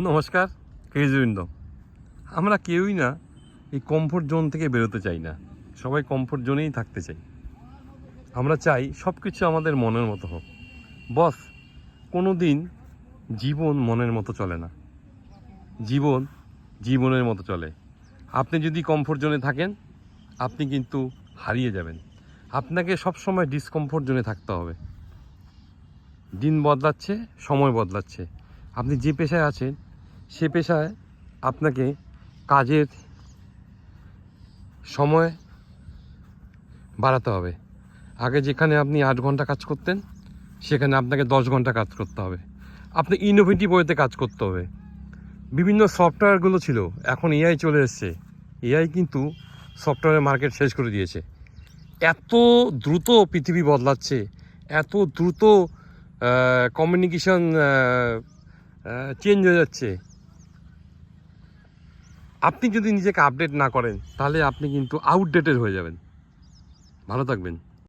নমস্কার কেজরিন্দ আমরা কেউই না এই কমফোর্ট জোন থেকে বেরোতে চাই না। সবাই কমফোর্ট জোনেই থাকতে চাই। আমরা চাই সব কিছু আমাদের মনের মতো হোক। বস কোনো দিন জীবন মনের মতো চলে না। জীবন জীবনের মতো চলে। আপনি যদি কমফোর্ট জোনে থাকেন, আপনি কিন্তু হারিয়ে যাবেন। আপনাকে সবসময় ডিসকমফোর্ট জোনে থাকতে হবে। দিন বদলাচ্ছে, সময় বদলাচ্ছে। আপনি যে পেশায় আছেন সে পেশায় আপনাকে কাজের সময় বাড়াতে হবে। আগে যেখানে আপনি আট ঘণ্টা কাজ করতেন, সেখানে আপনাকে দশ ঘণ্টা কাজ করতে হবে। আপনি ইনোভেটিভ ওয়েতে কাজ করতে হবে। বিভিন্ন সফটওয়্যারগুলো ছিল, এখন এআই চলে এসছে। এআই কিন্তু সফটওয়্যারের মার্কেট শেষ করে দিয়েছে। এত দ্রুত পৃথিবী বদলাচ্ছে, এত দ্রুত কমিউনিকেশন চেঞ্জ হয়ে যাচ্ছে। আপনি যদি নিজেকে আপডেট না করেন তাহলে আপনি কিন্তু আউটডেটেড হয়ে যাবেন। ভালো থাকবেন।